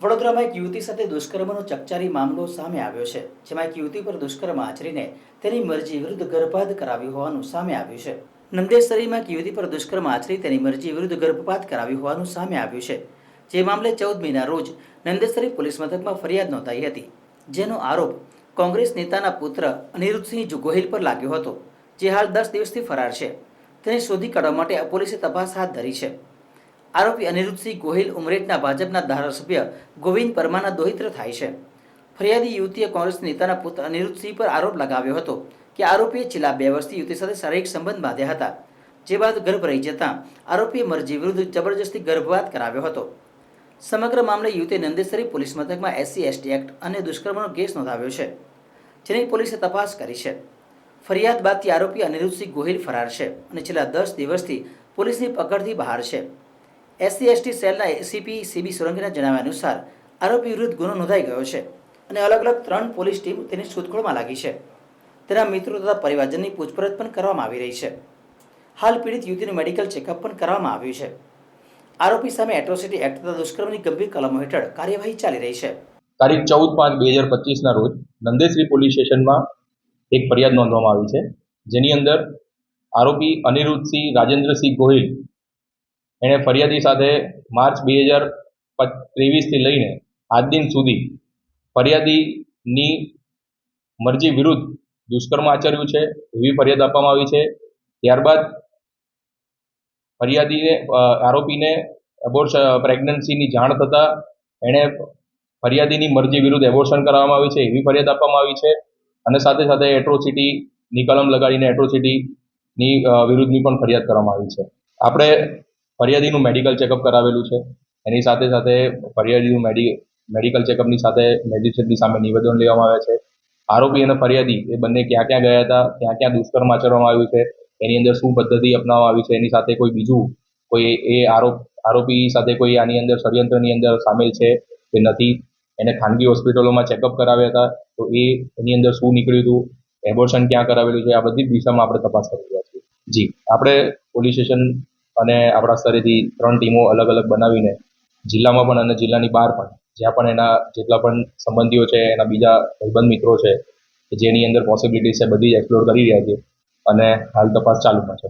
વડોદરામાં એક યુવતી સાથે દુષ્કર્મનો ચકચારી મામલો સામે આવ્યો છે, જેમાં એક યુવતી પર દુષ્કર્મ આચરીને તેની મરજી વિરુદ્ધ ગર્ભપાત કરાવ્યું હોવાનું સામે આવ્યું છે. નંદેસરીમાં એક યુવતી પર દુષ્કર્મ આચરી તેની મરજી વિરુદ્ધ ગર્ભપાત કરાવ્યું હોવાનું સામે આવ્યું છે. જે મામલે ચૌદ મહિના રોજ નંદેસરી પોલીસ મથકમાં ફરિયાદ નોંધાઈ હતી, જેનો આરોપ કોંગ્રેસ નેતાના પુત્ર અનિરુદ્ધસિંહ ગોહિલ પર લાગ્યો હતો, જે હાલ દસ દિવસથી ફરાર છે. તેને શોધી કાઢવા માટે પોલીસે તપાસ હાથ ધરી છે. આરોપી અનિરુદ્ધસિંહ ગોહિલ ઉમરેઠના ભાજપના ધારાસભ્ય ગોવિંદ પરમાના દોહિત્ર થાય છે. ફરિયાદી યુવતીએ કોંગ્રેસ નેતાના પુત્ર અનિરુદ્ધસિંહ પર આરોપ લગાવ્યો હતો કે આરોપીએ છેલ્લા બે વર્ષથી યુવતી સાથે શારીરિક સંબંધ બાંધ્યા હતા, જે બાદ ગર્ભ રહી જતાં આરોપીએ મરજી વિરુદ્ધ જબરજસ્તી ગર્ભપાત કરાવ્યો હતો. સમગ્ર મામલે યુવતીએ નંદેસરી પોલીસ મથકમાં એસસી, એસટી એક્ટ અને દુષ્કર્મનો કેસ નોંધાવ્યો છે, જેની પોલીસે તપાસ કરી છે. ફરિયાદ બાદથી આરોપી અનિરુદ્ધસિંહ ગોહિલ ફરાર છે અને છેલ્લા દસ દિવસથી પોલીસની પકડથી બહાર છે. એસસી, એસટી સેલના એસીપી, સીબી સોલંકીના જણાવ્યા અનુસાર આરોપી વિરુદ્ધ ગુનો નોંધાઈ ગયો છે અને અલગ અલગ ત્રણ પોલીસ ટીમ તેની શોધખોળમાં લાગી છે. તેના મિત્રો તથા પરિવારજનની પૂછપરછ પણ કરવામાં આવી રહી છે. હાલ પીડિત યુવતીનું મેડિકલ ચેકઅપ પણ કરવામાં આવ્યું છે. આરોપી સામે એટ્રોસિટી એક્ટ તથા દુષ્કર્મની ગંભીર કલમો હેઠળ કાર્યવાહી ચાલી રહી છે. તારીખ ચૌદ પાંચ બે હજાર પચીસના રોજ નંદેશ્રી પોલીસ સ્ટેશનમાં એક ફરિયાદ નોંધવામાં આવી છે. જેની અંદર આરોપી અનિરુદ્ધસિંહ રાજેન્દ્રસિંહ ગોહિલ એણે ફરિયાદી સાથે માર્ચ બે હજાર ત્રેવીસથી લઈને આજ દિન સુધી ફરિયાદીની મરજી વિરુદ્ધ દુષ્કર્મ આચર્યું છે, એવી ફરિયાદ આપવામાં આવી છે. ત્યારબાદ ફરિયાદીને આરોપીને એબોર્શ પ્રેગ્નન્સીની જાણ થતાં એણે ફરિયાદીની મરજી વિરુદ્ધ એબોર્શન કરવામાં આવી છે, એવી ફરિયાદ આપવામાં આવી છે. અને સાથે સાથે એટ્રોસિટીની કલમ લગાડીને એટ્રોસિટીની વિરુદ્ધની પણ ફરિયાદ કરવામાં આવી છે. આપણે ફરિયાદીનું મેડિકલ ચેકઅપ કરાવેલું છે. એની સાથે સાથે ફરિયાદીનું મેડિ મેડિકલ ચેકઅપની સાથે મેજિસ્ટ્રેટની સામે નિવેદન લેવામાં આવ્યા છે. આરોપી અને ફરિયાદી એ બંને ક્યાં ક્યાં ગયા હતા, ક્યાં ક્યાં દુષ્કર્મ આચરવામાં આવ્યું છે, એની અંદર શું પદ્ધતિ અપનાવવામાં આવી છે, એની સાથે કોઈ બીજું કોઈ એ આરોપ, આરોપી સાથે કોઈ આની અંદર ષડયંત્રની અંદર સામેલ છે કે નથી, એને ખાનગી હોસ્પિટલોમાં ચેકઅપ કરાવ્યા હતા, તો એ એની અંદર શું નીકળ્યું હતું એબોર્શન ક્યાં કરાવેલું છે, આ બધી દિશામાં આપણે તપાસ કરી રહ્યા છીએ. જી, આપણે પોલીસ સ્ટેશન અને આપણા સ્તરેથી ત્રણ ટીમો અલગ અલગ બનાવીને જિલ્લામાં પણ અને જિલ્લાની બહાર પણ, જ્યાં પણ એના જેટલા પણ સંબંધીઓ છે, એના બીજા ભાઈબંધ મિત્રો છે જેની અંદર પોસિબિલિટી છે, બધી એક્સપ્લોર કરી રહ્યા છે અને હાલ તપાસ ચાલુમાં છે.